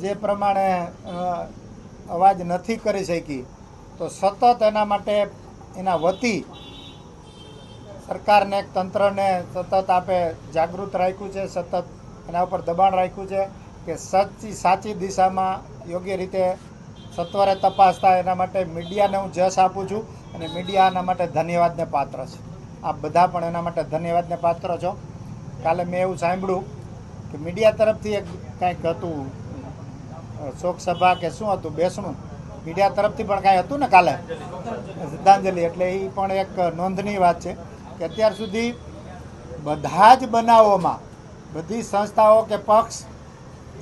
જે પ્રમાણે અવાજ નથી કરી શકી, તો સતત એના માટે એના વતી સરકારને, તંત્રને સતત આપે જાગૃત રાખ્યું છે, સતત એના ઉપર દબાણ રાખ્યું છે કે સાચી સાચી દિશામાં યોગ્ય રીતે સત્વરે તપાસ થાય એના માટે મીડિયાને હું જશ આપું છું અને મીડિયા એના માટે ધન્યવાદને પાત્ર છે. આપ બધા પણ એના માટે ધન્યવાદને પાત્ર છો. કાલે મેં એવું સાંભળ્યું કે મીડિયા તરફથી એક કાંઈક હતું અ, શોકસભા કે શું હતું બેસણું? મીડિયા તરફથી પણ કાંઈ હતું ને કાલે? શ્રદ્ધાંજલિ એટલે એ પણ એક નોંધનીય વાત છે કે અત્યાર સુધી બધા જ બનાવોમાં બધી સંસ્થાઓ કે પક્ષ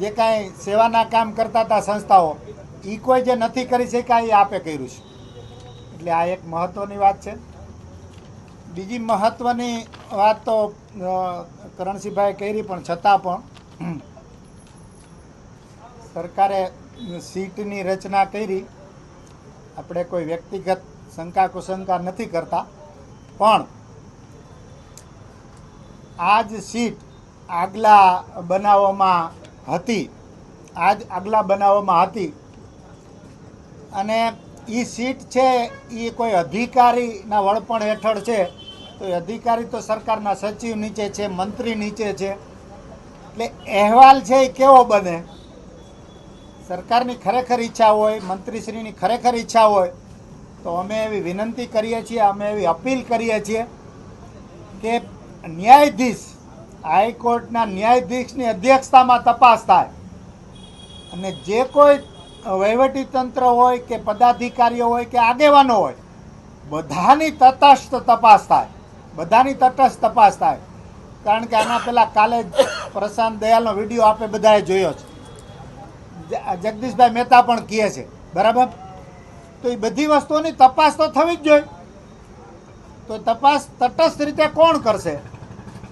જે કાંઈ સેવાના કામ કરતા હતા સંસ્થાઓ એ કોઈ જે નથી કરી શક્યા એ આપે કર્યું છે. એટલે આ એક મહત્ત્વની વાત છે. બીજી મહત્ત્વની વાત તો કરણસિંહભાઈ કરી પણ છતાં પણ સરકારે સીટની રચના કરી. આપણે કોઈ વ્યક્તિગત શંકા કુશંકા નથી કરતા. પણ આ જ સીટ આગલા બનાવોમાં હતી. આજ આગલા બનાવોમાં હતી. અને એ સીટ છે એ કોઈ અધિકારીના વળપણ હેઠળ છે. તો એ અધિકારી તો સરકારના સચિવ નીચે છે, મંત્રી નીચે છે. એટલે અહેવાલ છે એ કેવો બને? સરકારની ખરેખર ઈચ્છા હોય, મંત્રીશ્રીની ખરેખર ઈચ્છા હોય, તો અમે એવી વિનંતી કરીએ છીએ, અમે એવી અપીલ કરીએ છીએ કે ન્યાયાધીશ, હાઈકોર્ટના ન્યાયાધીશની અધ્યક્ષતામાં તપાસ થાય. અને જે કોઈ વહીવટી તંત્ર હોય કે પદાધિકારીઓ હોય કે આગેવાનો હોય, બધાની તટસ્થ તપાસ થાય. બધાની તટસ્થ તપાસ થાય. કારણ કે આના પહેલાં કાલે પ્રશાંત દયાલનો વીડિયો આપે બધાએ જોયો છે. જગદીશભાઈ મહેતા પણ કહે છે. બરાબર? તો એ બધી વસ્તુઓની તપાસ તો થવી જ જોઈએ. તો તપાસ તટસ્થ રીતે કોણ કરશે?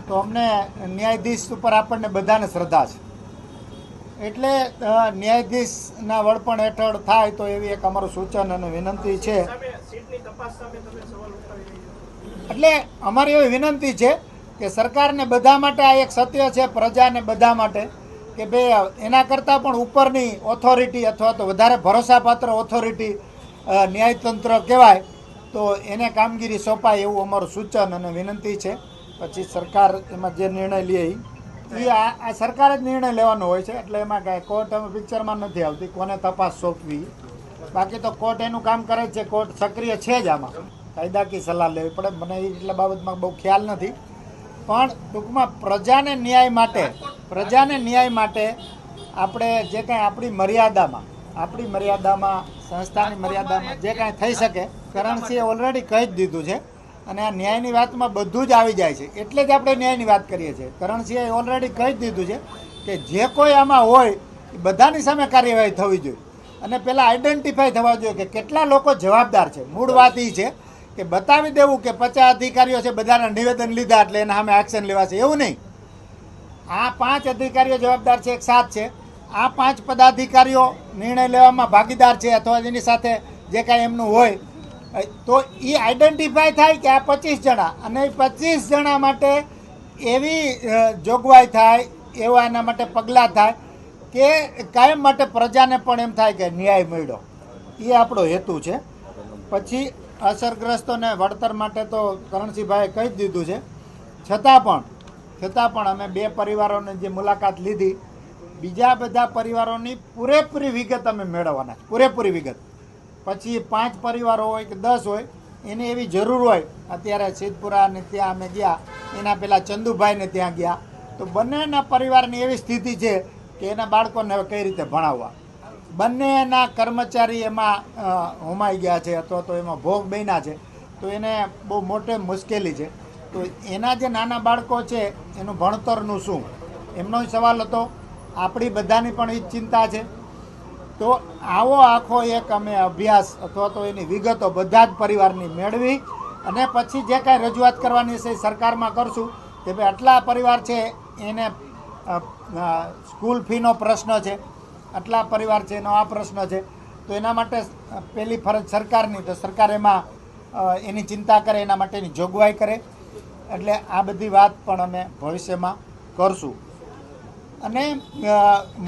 તો અમને ન્યાયાધીશ ઉપર આપણને બધાને શ્રદ્ધા છે. એટલે ન્યાયાધીશના વડપણ હેઠળ થાય તો એવી એક અમારું સૂચન અને વિનંતી છે. એટલે અમારી એવી વિનંતી છે કે સરકારને બધા માટે આ એક સત્ય છે, પ્રજાને બધા માટે. કે ભાઈ એના કરતાં પણ ઉપરની ઓથોરિટી અથવા તો વધારે ભરોસાપાત્ર ઓથોરિટી ન્યાયતંત્ર કહેવાય, તો એને કામગીરી સોંપાય એવું અમારું સૂચન અને વિનંતી છે. પછી સરકાર એમાં જે નિર્ણય લે એ આ સરકાર જ નિર્ણય લેવાનો હોય છે, એટલે એમાં કાંઈ કોર્ટ અમે પિક્ચરમાં નથી આવતી, કોને તપાસ સોંપવી. બાકી તો કોર્ટ એનું કામ કરે છે, કોર્ટ સક્રિય છે જ આમાં. કાયદાકી સલાહ લેવી પડે, મને એટલા બાબતમાં બહુ ખ્યાલ નથી. પણ ટૂંકમાં પ્રજાને ન્યાય માટે, પ્રજાને ન્યાય માટે આપણે જે કાંઈ આપણી મર્યાદામાં આપણી મર્યાદામાં, સંસ્થાની મર્યાદામાં જે કાંઈ થઈ શકે, કરણસિંહે ઓલરેડી કહી જ દીધું છે. અને આ ન્યાયની વાતમાં બધું જ આવી જાય છે. એટલે જ આપણે ન્યાયની વાત કરીએ છીએ. કરણસિંહે ઓલરેડી કહી જ દીધું છે કે જે કોઈ આમાં હોય, એ બધાની સામે કાર્યવાહી થવી જોઈએ. અને પહેલાં આઈડેન્ટિફાય થવા જોઈએ કે કેટલા લોકો જવાબદાર છે. મૂળ વાત એ છે કે બતાવી દેવું કે પચાસ અધિકારીઓ છે, બધાના નિવેદન લીધા એટલે એના સામે એક્શન લેવાશે. એવું નહીં. આ પાંચ અધિકારીઓ જવાબદાર છે, એક સાત છે. આ પાંચ પદાધિકારીઓ નિર્ણય લેવામાં ભાગીદાર છે અથવા એની સાથે જે કાંઈ એમનું હોય તો એ આઈડેન્ટિફાય થાય કે આ પચીસ જણા. અને એ પચીસ જણા માટે એવી જોગવાઈ થાય, એવા એના માટે પગલાં થાય કે કાયમ માટે પ્રજાને પણ એમ થાય કે ન્યાય મળ્યો. એ આપણો હેતુ છે. પછી અસરગ્રસ્તોને વળતર માટે તો કરણસિંહભાઈએ કહી જ દીધું છે. છતાં પણ છતાં પણ અમે બે પરિવારોની જે મુલાકાત લીધી, બીજા બધા પરિવારોની પૂરેપૂરી વિગત અમે મેળવવાના પૂરેપૂરી વિગત. પછી પાંચ પરિવારો હોય કે દસ હોય, એની એવી જરૂર હોય, અત્યારે સિદ્ધપુરા ને ત્યાં અમે ગયા, એના પેલા ચંદુભાઈને ત્યાં ગયા. તો બંનેના પરિવારની એવી સ્થિતિ છે કે એના બાળકોને કઈ રીતે ભણાવવા? બંનેના કર્મચારી એમાં હોમાઈ ગયા છે અથવા તો એમાં ભોગ બન્યા છે. તો એને બહુ મોટે મુશ્કેલી છે. તો એના જે નાના બાળકો છે, એનું ભણતરનું શું? એમનો સવાલ હતો. આપણી બધાની પણ એ ચિંતા છે. તો આવો આખો એક અમે અભ્યાસ અથવા તો એની વિગતો બધા જ પરિવારની મેળવી અને પછી જે કાંઈ રજૂઆત કરવાની છે એ સરકારમાં કરશું કે ભાઈ આટલા પરિવાર છે, એને સ્કૂલ ફીનો પ્રશ્ન છે. આટલા પરિવાર છે, એનો આ પ્રશ્ન છે. તો એના માટે પહેલી ફરજ સરકારની, તો સરકાર એમાં એની ચિંતા કરે, એના માટેની જોગવાઈ કરે. એટલે આ બધી વાત પણ અમે ભવિષ્યમાં કરશું. અને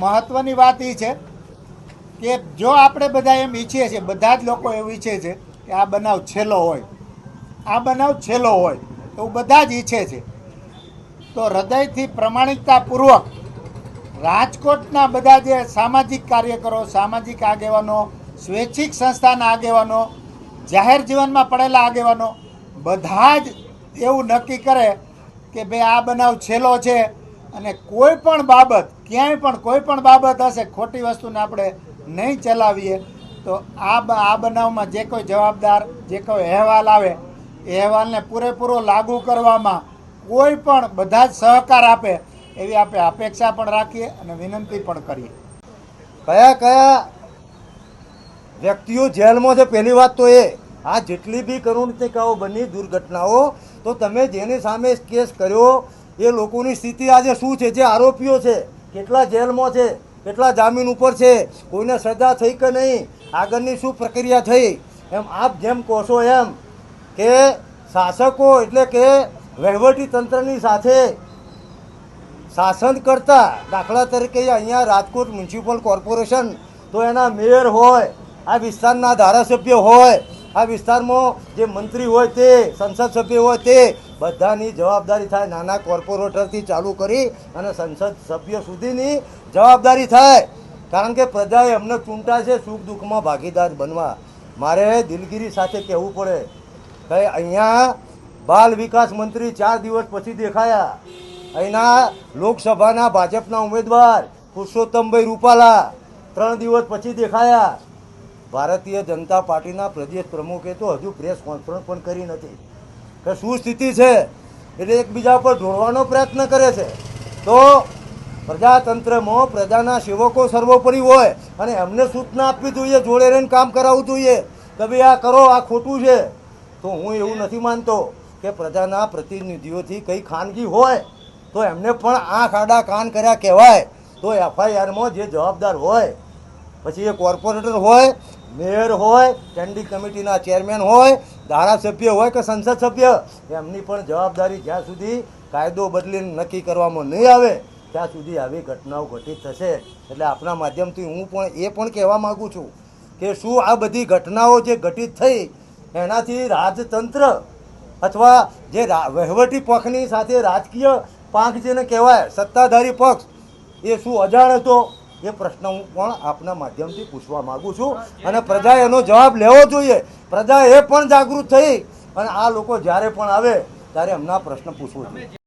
મહત્ત્વની વાત એ છે કે જો આપણે બધા એમ ઈચ્છીએ છીએ, બધા જ લોકો એવું ઈચ્છે છે કે આ બનાવ છેલ્લો હોય. આ બનાવ છેલ્લો હોય, એવું બધા જ ઈચ્છે છે. તો હૃદયથી પ્રમાણિકતાપૂર્વક રાજકોટના બધા જે સામાજિક કાર્યકરો, સામાજિક આગેવાનો, સ્વૈચ્છિક સંસ્થાના આગેવાનો, જાહેર જીવનમાં પડેલા આગેવાનો, બધા જ એવું નક્કી કરે કે ભાઈ આ બનાવ છેલ્લો છે અને કોઈ પણ બાબત, ક્યાંય પણ કોઈ પણ બાબત હશે, ખોટી વસ્તુને આપણે નહીં ચલાવીએ. તો આ આ બનાવમાં જે કોઈ જવાબદાર, જે કોઈ અહેવાલ આવે, એ અહેવાલને પૂરેપૂરો લાગુ કરવામાં કોઈ પણ બધા જ સહકાર આપે એવી આપણે અપેક્ષા પણ રાખીએ અને વિનંતી પણ કરીએ. કયા કયા વ્યક્તિઓ જેલમાં છે, પહેલી વાત તો એ, આ જેટલી બી કરુણિકાઓ બની, દુર્ઘટનાઓ, તો તમે જેની સામે કેસ કર્યો, એ લોકોની સ્થિતિ આજે શું છે? જે આરોપીઓ છે, કેટલા જેલમાં છે, કેટલા જામીન ઉપર છે, કોઈને સજા થઈ કે નહીં, આગળની શું પ્રક્રિયા થઈ? એમ આપ જેમ કહો એમ કે શાસકો એટલે કે વહીવટી તંત્રની સાથે શાસન કરતા દાખલા તરીકે અહીંયા રાજકોટ મ્યુનિસિપલ કોર્પોરેશન તો એના મેયર હોય, આ વિસ્તારના ધારાસભ્ય હોય, આ વિસ્તારમાં જે મંત્રી હોય તે, સંસદ સભ્ય હોય તે બધાની જવાબદારી થાય. નાના કોર્પોરેટરથી ચાલુ કરી અને સંસદ સભ્ય સુધીની જવાબદારી થાય. કારણ કે પ્રજાએ અમને ચૂંટા છે, સુખ દુઃખમાં ભાગીદાર બનવા. મારે દિલગીરી સાથે કહેવું પડે કે અહીંયા બાલ વિકાસ મંત્રી ચાર દિવસ પછી દેખાયા. અહીંના લોકસભાના ભાજપના ઉમેદવાર પુરુષોત્તમભાઈ રૂપાલા ત્રણ દિવસ પછી દેખાયા. ભારતીય જનતા પાર્ટીના પ્રદેશ પ્રમુખે તો હજુ પ્રેસ કોન્ફરન્સ પણ કરી નથી. કે શું સ્થિતિ છે? એટલે એકબીજા પર જોડવાનો પ્રયત્ન કરે છે. તો પ્રજાતંત્રમાં પ્રજાના સેવકો સર્વોપરી હોય અને એમને સૂચના આપવી જોઈએ, જોડે રહીને કામ કરાવવું જોઈએ. કે ભાઈ આ કરો, આ ખોટું છે. તો હું એવું નથી માનતો કે પ્રજાના પ્રતિનિધિઓથી કંઈ ખાનગી હોય. તો એમને પણ આંખ આડા કાન કર્યા કહેવાય. તો એફઆઈઆરમાં જે જવાબદાર હોય, પછી એ કોર્પોરેટર હોય, મેયર હોય સ્ટેન્ડિંગ કમિટીના ચેરમેન હોય, ધારાસભ્ય હોય કે સંસદ સભ્ય, એમની પણ જવાબદારી જ્યાં સુધી કાયદો બદલીને નક્કી કરવામાં નહીં આવે, ત્યાં સુધી આવી ઘટનાઓ ઘટિત થશે. એટલે આપણા માધ્યમથી હું પણ એ પણ કહેવા માગું છું કે શું આ બધી ઘટનાઓ જે ઘટિત થઈ, એનાથી રાજતંત્ર અથવા જે વહીવટી પક્ષની સાથે રાજકીય પાંખ જેને કહેવાય, સત્તાધારી પક્ષ. એ શું અજાણ હતો? એ પ્રશ્ન હું પણ આપના માધ્યમથી પૂછવા માગું છું અને પ્રજાએ એનો જવાબ લેવો જોઈએ. પ્રજા એ પણ જાગૃત થઈ અને આ લોકો જ્યારે પણ આવે, ત્યારે એમના પ્રશ્ન પૂછવો જોઈએ.